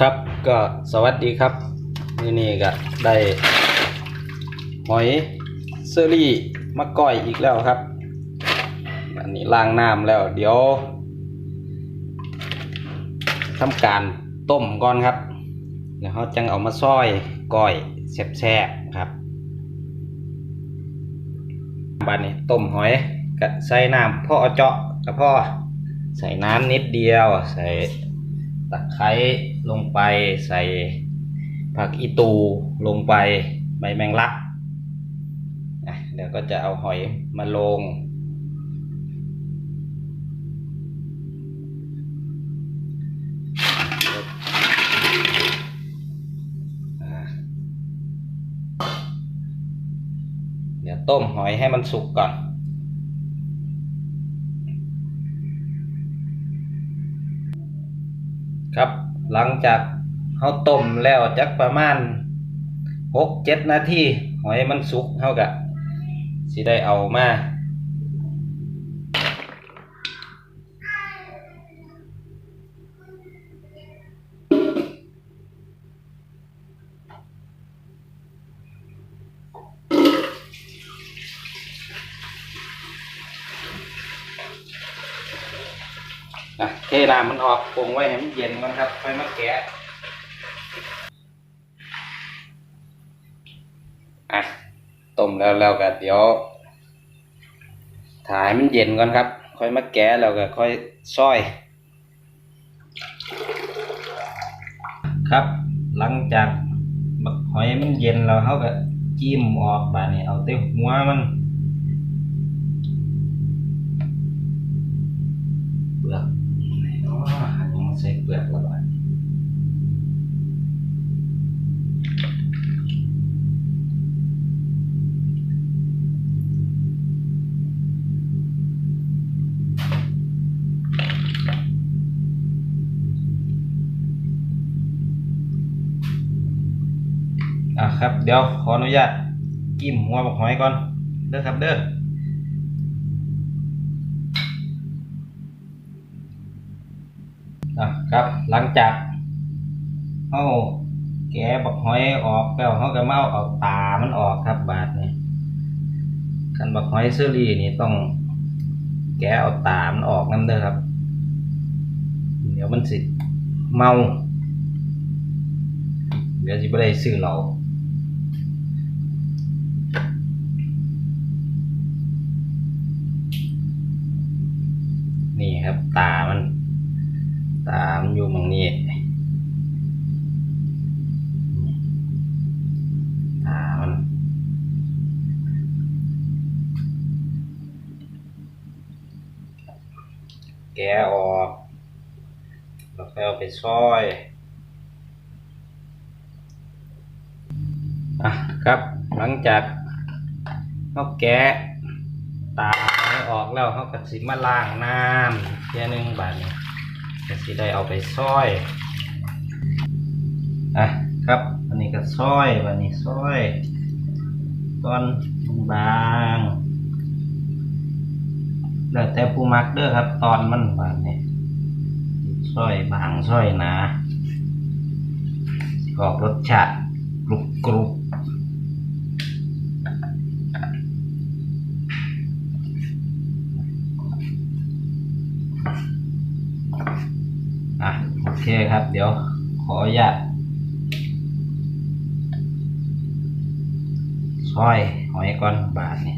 ครับก็สวัสดีครับนี่นี่ก็ได้หอยเซอรี่มาก้อยอีกแล้วครับ อันนี้ล้างน้ำแล้ว เดี๋ยวทำการต้มก่อนครับแล้วเขาจังเอามาซอยก้อยแซ่บๆครับบานนี้ต้มหอยกับใส่น้ำพ่อเจาะกับพ่อใส่น้ำนิดเดียว ใส่ตะไคร้ ลงไปใส่ผักอีตูลงไปใบแมงลักอะเดี๋ยวก็จะเอาหอยมาลง เดี๋ยวต้มหอยให้มันสุกก่อนครับ หลังจากเขาต้มแล้วจักประมาณหกเจ็ดนาทีหอยมันสุกเท่ากับสิได้เอามา อะเทน้ำมันออกปรุงไว้ให้มันเย็นก่อนครับค่อยมาแกะอะต้มแล้วแล้วก็เดี๋ยวถ่ายมันเย็นก่อนครับ ค่อยมาแกะแล้วก็ค่อยซอย ครับ หลังจากบักหอยมันเย็นแล้วเขาก็จิ้มออกบานี้เอาเต้หัวมันเปลือกอ๋อ ยังไม่ใส่เปลือกล้วบาดนี้อะครับ เดี๋ยวขออนุญาตกิ้มหัวบักหอยก่อน เด้อครับเด้อ อะครับ หลังจากเขาแกะบักหอยออกแล้วเขาก็มาเอาเอาตามันออกครับ บาดนี่คันบักหอยเซอรี่นี่ต้องแกะเอาตามันออกนั่นเด้อครับ เดี๋ยวมันสิเมา เดี๋ยวสิไม่ได้ซื้อเรานี่ครับตามัน อยู่มองนี้ตามันแกออกแล้วก็เอาไปซอยอะครับหลังจากเขาแกะตาออกแล้วเขาก็สิมาล้างน้ำเทียหนึงบาดนี้ ก็สิได้เอาไปซอยอะครับอันนี้ก็ซอยวันนี้ซอยตอนบางแล้วแต่ผู้มักเด้อครับ ตอนมันบางนี่ซอยบางซอยหนาออกรสชาติกรุบกรุบ เคครับ เดี๋ยวขออนุญาตซอยหอยก่อนบาทนี่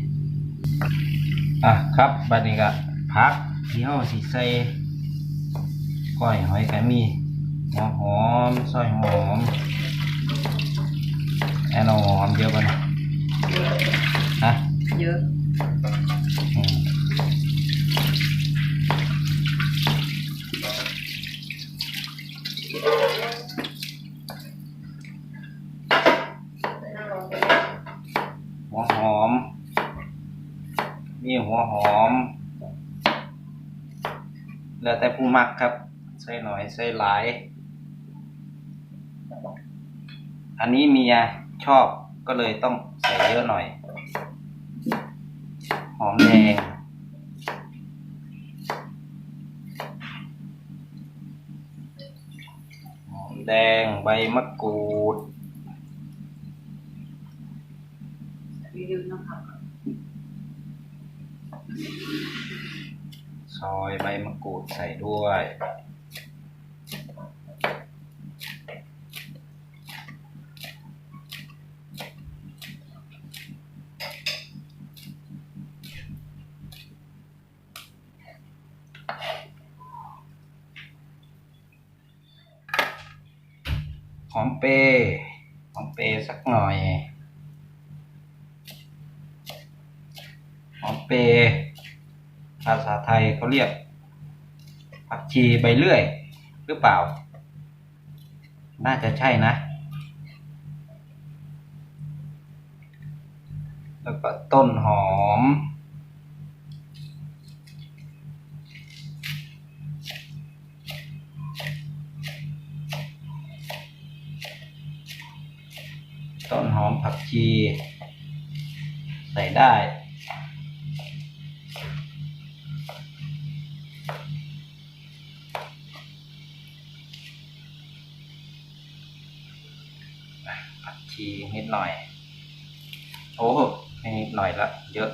อะครับบาทนี้ก็พักที่เฮาสิใส่ก้อยหอยก็มีหัวหอมซอยหอมแอนอาหอมเยอะป่ะนะฮะเยอะ อืมหัวหอม มีหัวหอม แล้วแต่ผู้มักครับ ใส่หน่อยใส่หลาย อันนี้เมียชอบก็เลยต้องใส่เยอะหน่อย หอมแดงหอมแดงใบมะกรูด ซอยใบมะกรูดใส่ด้วย หอมเปร์หอมเปร์สักหน่อย หอมเปร์ ภาษาไทยเขาเรียกผักชีใบเลื่อย หรือเปล่า น่าจะใช่นะ แล้วก็ต้นหอม ต้นหอมผักชี ใส่ได้ หน่อย โอ้ไม่นิดหน่อยละเยอะ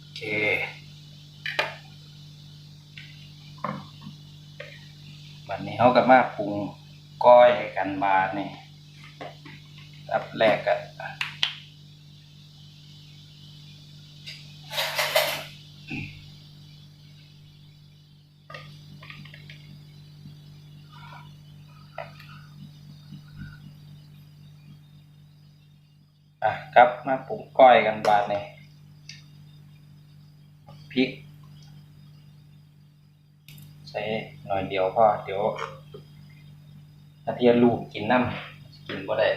โอเค นนี้เขาก็มาปรุงก้อยกันบาดนี่รับแรกอะอะครับมาปรุงก้อยกันบาดนี่พริก ใส่ห น่อยเดียวพอเดี๋ยวถ้าเทียนลูกกินน้ำกินก็ได้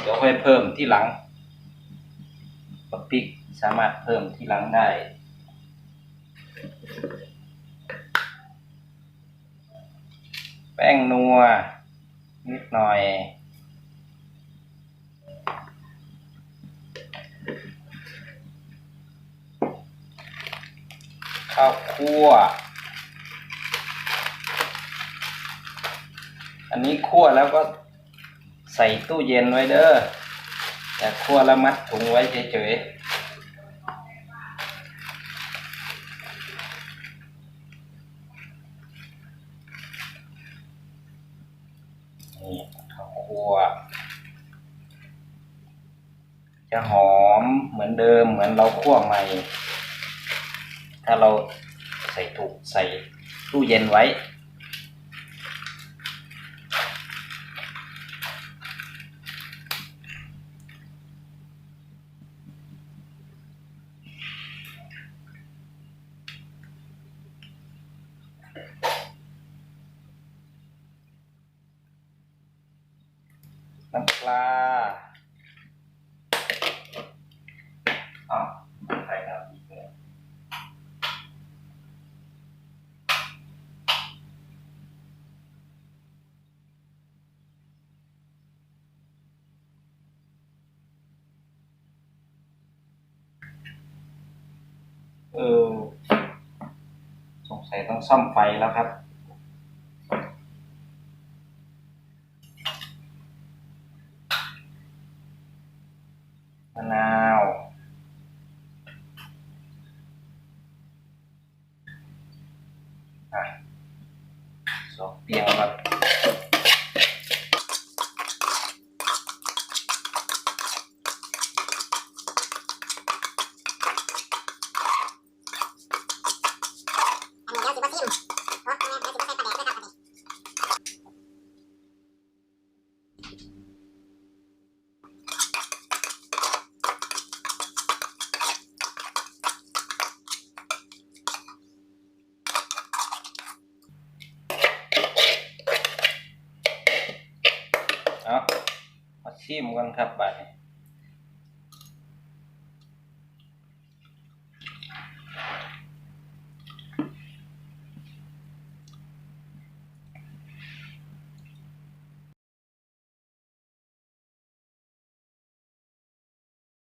เดี๋ยวค่อยเพิ่มที่หลังบักพริกสามารถเพิ่มที่หลังได้ แป้งนัว นิดหน่อยข้าวคั่ว อันนี้คั่วแล้วก็ใส่ตู้เย็นไว้เด้อแต่คั่วแล้วมัดถุงไว้เฉยๆนี่ข้าวคั่วจะหอมเหมือนเดิมเหมือนเราคั่วใหม่ ถ้าเราใส่ถูกใส่ตู้เย็นไว้ น้ำปลาอ๋อใส่ครับอีกแล้วเออสงสัยต้องซ่อมไฟแล้วครับ อะสองเปียงครับ อันนี้เดี๋ยวสิบ่ซิมเพราะแม่เดี๋ยวสิบ่ใส่ปลาแดกด้วยครับอันนี้ เอามาชิมกันครับบัดนี้